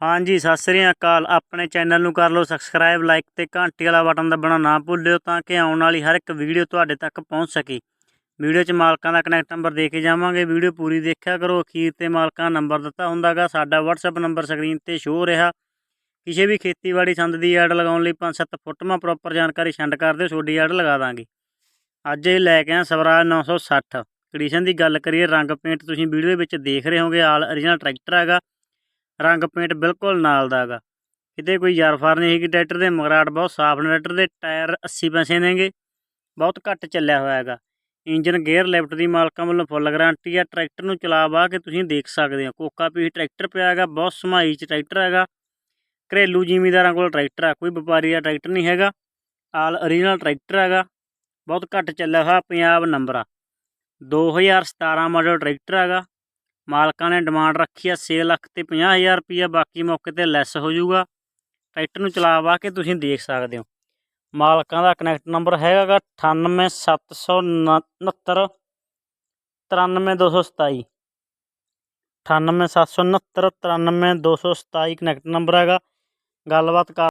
ਹਾਂਜੀ, ਸਤਿ ਸ੍ਰੀ ਅਕਾਲ। ਆਪਣੇ ਚੈਨਲ ਨੂੰ ਕਰ ਲਓ ਸਬਸਕ੍ਰਾਈਬ ਲਾਈਕ ਤੇ ਘੰਟੀ ਵਾਲਾ ਬਟਨ ਦਬਾਉਣਾ ਨਾ ਭੁੱਲਿਓ ਤਾਂ ਕਿ ਆਉਣ ਵਾਲੀ ਹਰ ਇੱਕ ਵੀਡੀਓ ਤੁਹਾਡੇ ਤੱਕ ਪਹੁੰਚ ਸਕੇ। ਵੀਡੀਓ 'ਚ ਮਾਲਕਾਂ ਦਾ ਕਨੈਕਟ ਨੰਬਰ ਦੇ ਕੇ ਜਾਵਾਂਗੇ। ਵੀਡੀਓ ਪੂਰੀ ਦੇਖਿਆ ਕਰੋ। ਅਖੀਰ ਤੇ ਮਾਲਕਾਂ ਦਾ ਨੰਬਰ ਦਿੱਤਾ ਹੁੰਦਾਗਾ। ਸਾਡਾ WhatsApp ਨੰਬਰ ਸਕਰੀਨ ਤੇ ਸ਼ੋ ਰਿਹਾ। ਕਿਸੇ ਵੀ ਖੇਤੀਬਾੜੀ ਸੰਦ ਦੀ ਐਡ ਲਗਾਉਣ ਲਈ 5-7 ਫੁੱਟਵਾਂ ਪ੍ਰੋਪਰ ਜਾਣਕਾਰੀ ਛੰਡ ਕਰ ਦਿਓ, ਤੁਹਾਡੀ ਐਡ ਲਗਾ ਦਾਂਗੇ। ਅੱਜ ਇਹ ਲੈ ਕੇ ਆ ਸਵਰਾਜ 960 ਕੰਡੀਸ਼ਨ ਦੀ ਗੱਲ ਕਰੀਏ, ਰੰਗ ਪੇਂਟ ਤੁਸੀਂ ਵੀਡੀਓ ਵਿੱਚ ਦੇਖ ਰਹੇ ਹੋਗੇ, ਆਲ origignal ਟਰੈਕਟਰ ਹੈਗਾ। ਰੰਗ ਪੇਂਟ ਬਿਲਕੁਲ ਨਾਲ ਦਾ ਹੈਗਾ। ਕਿਤੇ ਕੋਈ ਯਾਰਫਾਰ ਨਹੀਂ ਹੈਗੀ ਟਰੈਕਟਰ ਦੇ ਮਗਰਾਟ ਬਹੁਤ ਸਾਫ਼ ਨੇ ਟਰੈਕਟਰ ਦੇ, ਟਾਇਰ 80 ਪੈਸੇ ਨੇਗੇ, ਬਹੁਤ ਘੱਟ ਚੱਲਿਆ ਹੋਇਆ ਹੈਗਾ। ਇੰਜਨ ਗੇਅਰ ਲਿਫਟ ਦੀ ਮਾਲਕਾਂ ਵੱਲੋਂ ਫੁੱਲ ਗਾਰੰਟੀ ਆ, ਟਰੈਕਟਰ ਨੂੰ ਚਲਾ ਵਾ ਕੇ ਤੁਸੀਂ ਦੇਖ ਸਕਦੇ ਹੋ। ਕੋਕਾ ਪੀ ਟਰੈਕਟਰ ਪਿਆ ਹੈਗਾ, ਬਹੁਤ ਸਮਾਈ ਚ ਟਰੈਕਟਰ ਹੈਗਾ। ਘਰੇਲੂ ਜ਼ਿਮੀਂਦਾਰਾਂ ਕੋਲ ਟਰੈਕਟਰ ਆ, ਕੋਈ ਵਪਾਰੀ ਦਾ ਟਰੈਕਟਰ ਨਹੀਂ ਹੈਗਾ। ਆਲ ਓਰੀਜਨਲ ਟਰੈਕਟਰ ਹੈਗਾ, ਬਹੁਤ ਘੱਟ ਚੱਲਿਆ ਹੋਇਆ, ਪੰਜਾਬ ਨੰਬਰ ਆ। 2017 ਮਾਡਲ ਟਰੈਕਟਰ ਹੈਗਾ। ਮਾਲਕਾਂ ਨੇ ਡਿਮਾਂਡ ਰੱਖੀ ਆ 6 ਲੱਖ ਤੇ 50000 ਰੁਪਈਆ, ਬਾਕੀ ਮੌਕੇ ਤੇ ਲੈਸ ਹੋ ਜਾਊਗਾ। ਟਰੈਕਟਰ ਨੂੰ ਚਲਾਵਾ ਕੇ ਤੁਸੀਂ ਦੇਖ ਸਕਦੇ ਹੋ। ਮਾਲਕਾਂ ਦਾ ਕਨੈਕਟ ਨੰਬਰ ਹੈਗਾ ਗਾ 98769 93227 98769 93227 ਕਨੈਕਟ ਨੰਬਰ ਹੈਗਾ। ਗੱਲਬਾਤ ਕਰ